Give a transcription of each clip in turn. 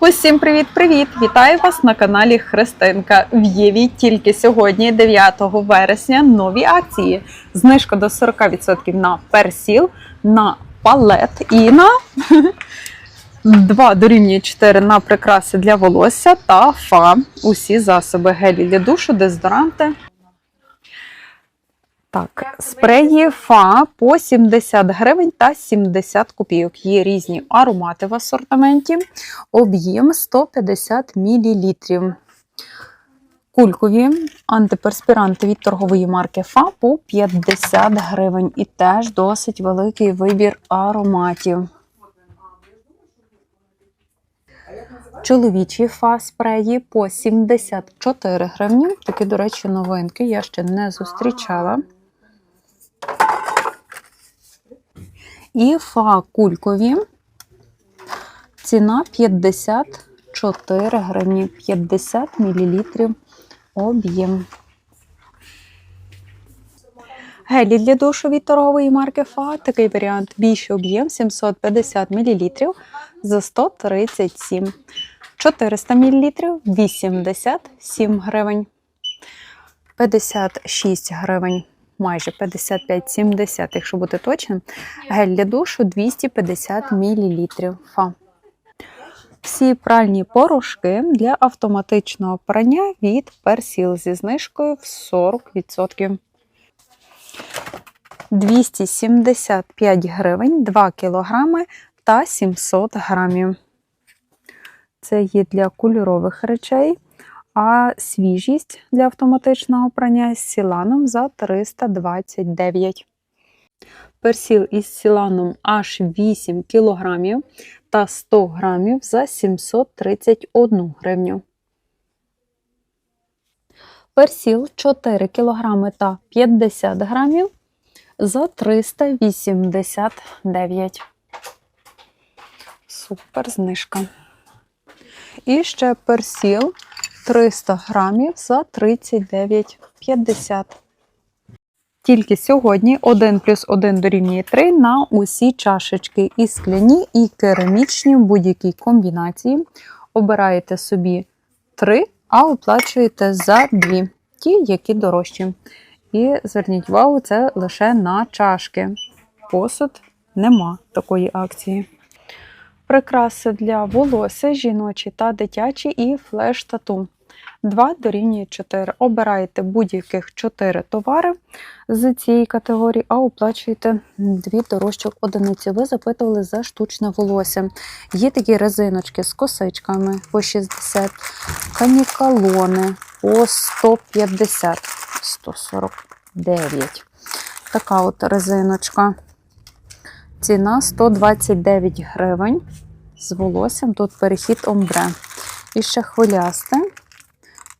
Усім привіт-привіт! Вітаю вас на каналі Христинка. В Єві тільки сьогодні, 9 вересня, нові акції. Знижка до 40% на персіл, на палет і на 2 дорівнює 4 на прикраси для волосся та фа. Усі засоби гелі для душу, дезодоранти. Так, спреї фа по 70 гривень та 70 копійок. Є різні аромати в асортименті. Об'єм 150 мл. Кулькові антиперспіранти від торгової марки ФА по 50 гривень. І теж досить великий вибір ароматів. Чоловічі фа спреї по 74 гривні. Такі, до речі, новинки я ще не зустрічала. І фа кулькові. Ціна 54 гривні, 50 мл об'єм. Гелі для душу від торгової марки ФА. Такий варіант більший об'єм 750 мл за 137. 400 мл 87 гривень. 56 гривень майже 55-70, якщо бути точним. Гель для душу 250 мл. Фа. Всі пральні порошки для автоматичного прання від персіл зі знижкою в 40%. 275 гривень 2 кг та 700 грамів. Це є для кольорових речей а свіжість для автоматичного прання з сіланом за 329. Персіл із сіланом аж 8 кг та 100 грамів за 731 гривню. Персіл 4 кг та 50 грамів за 389. Супер знижка. І ще персіл 300 грамів за 39,50. Тільки сьогодні 1 плюс 1 дорівнює 3 на усі чашечки і скляні, і керамічні в будь-якій комбінації. Обираєте собі 3, а оплачуєте за 2, ті, які дорожчі. І зверніть увагу, це лише на чашки. Посуд нема такої акції. Прикраси для волосся, жіночі та дитячі і флеш-тату. 2 дорівнює 4. Обираєте будь-яких 4 товари з цієї категорії, а оплачуєте 2 дорожчих одиниці. Ви запитували за штучне волосся. Є такі резиночки з косичками по 60, канікалони по 150, 149. Така от резиночка. Ціна 129 гривень. З волоссям тут перехід омбре. І ще хвилясте.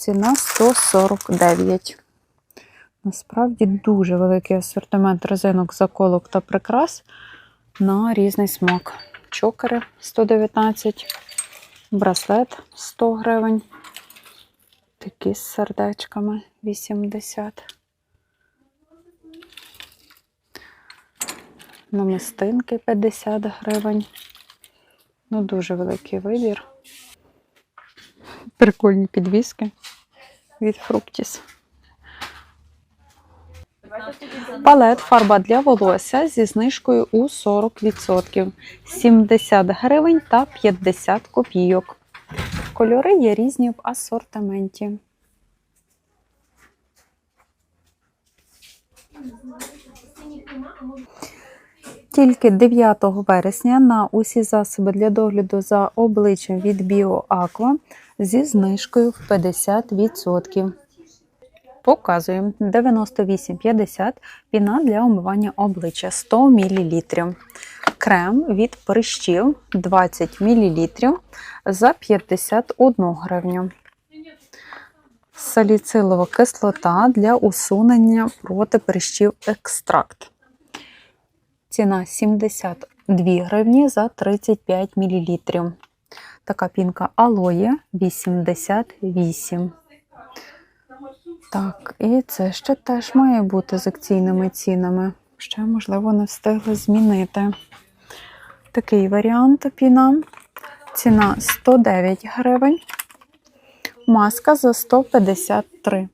Ціна 149. Насправді дуже великий асортимент резинок, заколок та прикрас на різний смак. Чокери 119, браслет 100 гривень. Такі з сердечками 80. Намистинки 50 гривень. Ну, дуже великий вибір. Прикольні підвіски від Фруктіс. Палет фарба для волосся зі знижкою у 40%. 70 гривень та 50 копійок. Кольори є різні в асортименті. Тільки 9 вересня на усі засоби для догляду за обличчям від BioAqua зі знижкою в 50%. Показуємо 98,50 піна для омивання обличчя 100 мл. Крем від прищів 20 мл за 51 гривню. Саліцилова кислота для усунення проти прищів екстракт. Ціна 72 гривні за 35 мл. Така пінка алоє 88. Так, і це ще теж має бути з акційними цінами. Ще, можливо, не встигли змінити. Такий варіант піна Ціна 109 гривень. Маска за 153.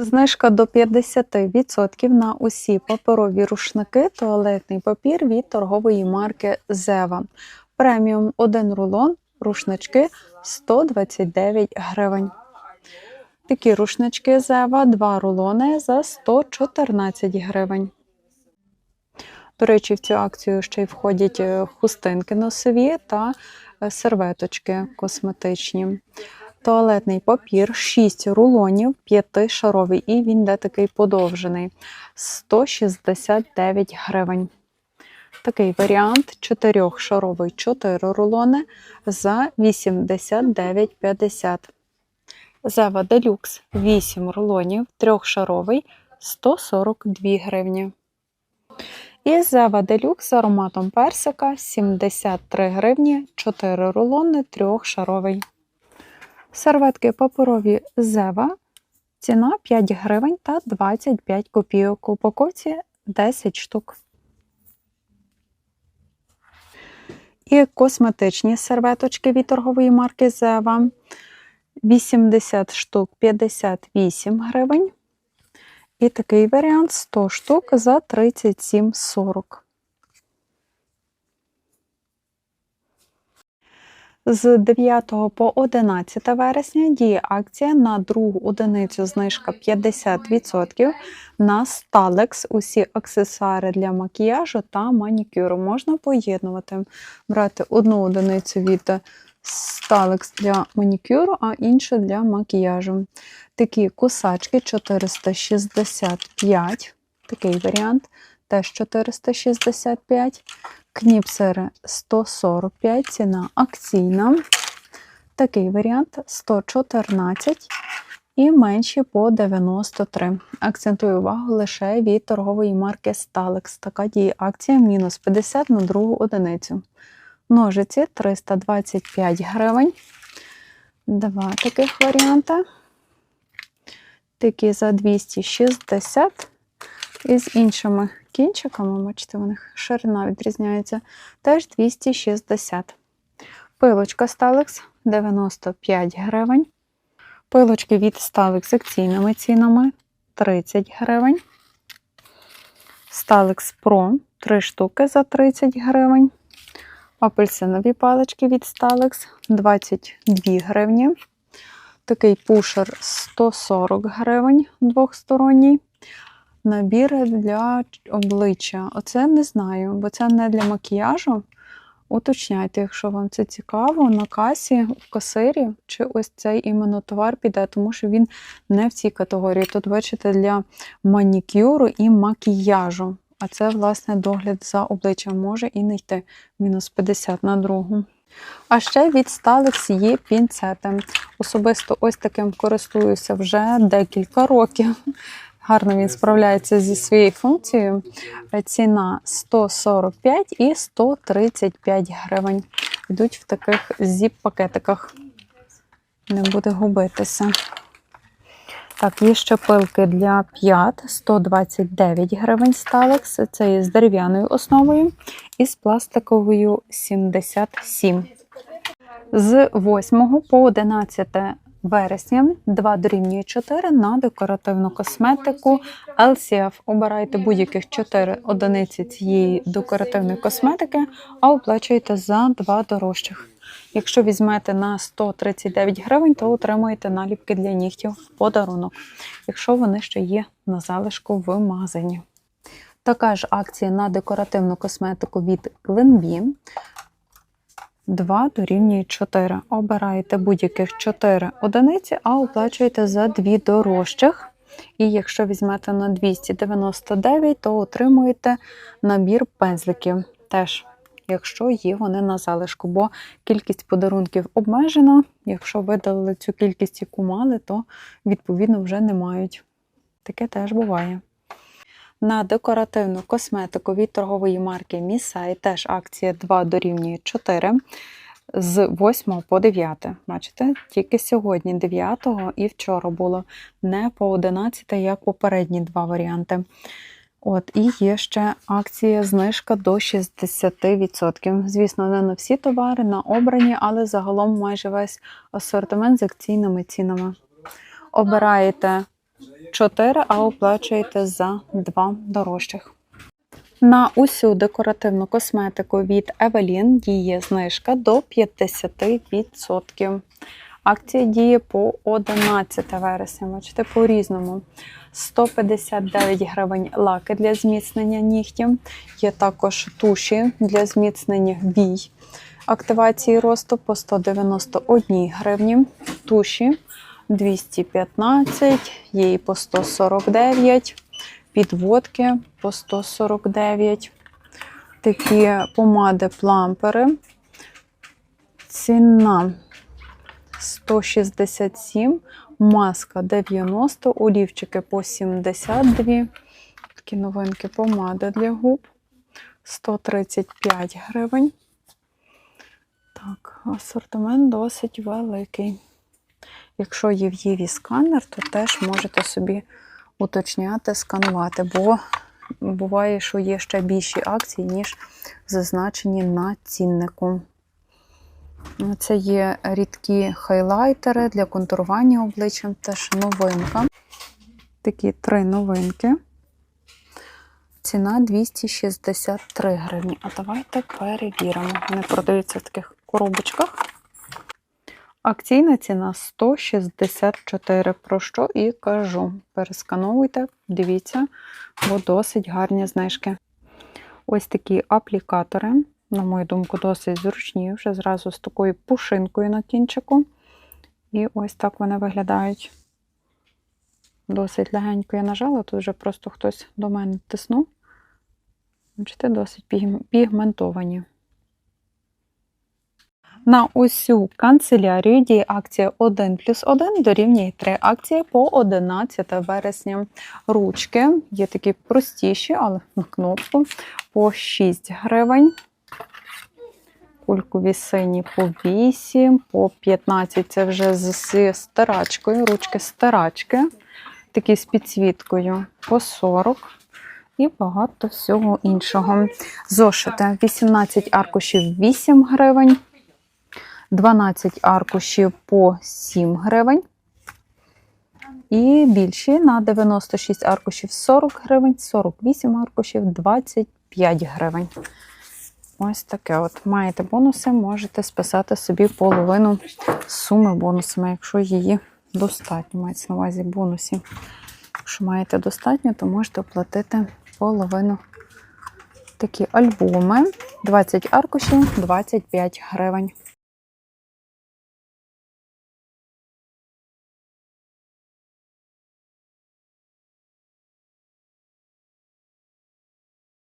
Знижка до 50% на усі паперові рушники, туалетний папір від торгової марки Зева. Преміум 1 рулон, рушнички 129 гривень. Такі рушнички Зева, 2 рулони за 114 гривень. До речі, в цю акцію ще й входять е, хустинки носові та е, серветочки косметичні. Туалетний папір 6 рулонів, 5-шаровий, і він де такий подовжений 169 гривень. Такий варіант 4-шаровий 4 рулони за 89,50. Зева Делюкс 8 рулонів, 3-шаровий 142 гривні. І Зева Делюкс з ароматом персика 73 гривні, 4 рулони, 3-шаровий. Серветки паперові Зева. Ціна 5 гривень та 25 копійок. У упаковці 10 штук. І косметичні серветочки від торгової марки Зева. 80 штук 58 гривень. І такий варіант 100 штук за 37,40. З 9 по 11 вересня діє акція на другу одиницю знижка 50% на Stalex. Усі аксесуари для макіяжу та манікюру можна поєднувати. Брати одну одиницю від Stalex для манікюру, а іншу для макіяжу. Такі кусачки 465, такий варіант, теж 465. Кніпсери 145, ціна акційна. Такий варіант 114 і менші по 93. Акцентую увагу лише від торгової марки Stalex. Така діє акція мінус 50 на другу одиницю. Ножиці 325 гривень. Два таких варіанти. Такі за 260 і з іншими кінчиками, бачите, у них ширина відрізняється, теж 260. Пилочка Stalex 95 гривень. Пилочки від Stalex з акційними цінами 30 гривень. Stalex Pro 3 штуки за 30 гривень. Апельсинові палички від Stalex 22 гривні. Такий пушер 140 гривень двохсторонній. Набір для обличчя. Оце не знаю, бо це не для макіяжу. Уточняйте, якщо вам це цікаво, на касі в касирі, чи ось цей іменно товар піде, тому що він не в цій категорії. Тут, бачите, для манікюру і макіяжу. А це, власне, догляд за обличчям може і не йти. Мінус 50 на другу. А ще від Stalex є пінцети. Особисто ось таким користуюся вже декілька років. Гарно він справляється зі своєю функцією. Ціна 145 і 135 гривень. Йдуть в таких зіп-пакетиках. Не буде губитися. Так, є ще пилки для п'ят 129 гривень Stalex. Це є з дерев'яною основою і з пластиковою 77. З 8 по 11 вересня 2 дорівнює 4 на декоративну косметику LCF. Обирайте будь-яких 4 одиниці цієї декоративної косметики, а оплачуєте за 2 дорожчих. Якщо візьмете на 139 гривень, то отримаєте наліпки для нігтів в подарунок, якщо вони ще є на залишку в магазині. Така ж акція на декоративну косметику від Glenbee. 2 дорівнює 4. Обираєте будь-яких 4 одиниці, а оплачуєте за 2 дорожчих. І якщо візьмете на 299, то отримуєте набір пензликів. Теж, якщо є вони на залишку, бо кількість подарунків обмежена. Якщо видалили цю кількість, яку мали, то відповідно вже не мають. Таке теж буває. На декоративну косметику від торгової марки Місай теж акція 2 дорівнює 4 з 8 по 9. Бачите, тільки сьогодні 9 і вчора було не по 11, як попередні два варіанти. От, і є ще акція знижка до 60%. Звісно, не на всі товари, на обрані, але загалом майже весь асортимент з акційними цінами. Обираєте 4, а оплачуєте за 2 дорожчих. На усю декоративну косметику від Evelyn діє знижка до 50%. Акція діє по 11 вересня. Бачите, по різному. 159 гривень лаки для зміцнення нігтів. Є також туші для зміцнення вій. Активації росту по 191 гривні. Туші 215, є і по 149, підводки по 149. Такі помади плампери. Ціна 167, маска 90, олівчики по 72. Такі новинки помади для губ 135 гривень. Так, асортимент досить великий. Якщо є в Єві сканер, то теж можете собі уточняти, сканувати, бо буває, що є ще більші акції, ніж зазначені на ціннику. Це є рідкі хайлайтери для контурування обличчям, теж новинка. Такі три новинки. Ціна 263 гривні. А давайте перевіримо. Вони продаються в таких коробочках. Акційна ціна 164. Про що і кажу. Перескановуйте, дивіться, бо досить гарні знижки. Ось такі аплікатори, на мою думку, досить зручні, вже зразу з такою пушинкою на кінчику. І ось так вони виглядають. Досить легенько я нажала, тут вже просто хтось до мене тиснув. Бачите, досить пігментовані. На усю канцелярію діє акція 1 плюс 1 дорівнює 3 акції по 11 вересня. Ручки є такі простіші, але на кнопку по 6 гривень. Кулькові сині по 8, по 15 це вже з стирачкою, ручки стирачки, такі з підсвіткою по 40 і багато всього іншого. Зошити 18 аркушів 8 гривень. 12 аркушів по 7 гривень. І більші на 96 аркушів 40 гривень, 48 аркушів 25 гривень. Ось таке от. Маєте бонуси, можете списати собі половину суми бонусами, якщо її достатньо. Мається на увазі бонусів. Якщо маєте достатньо, то можете оплатити половину. Такі альбоми. 20 аркушів, 25 гривень.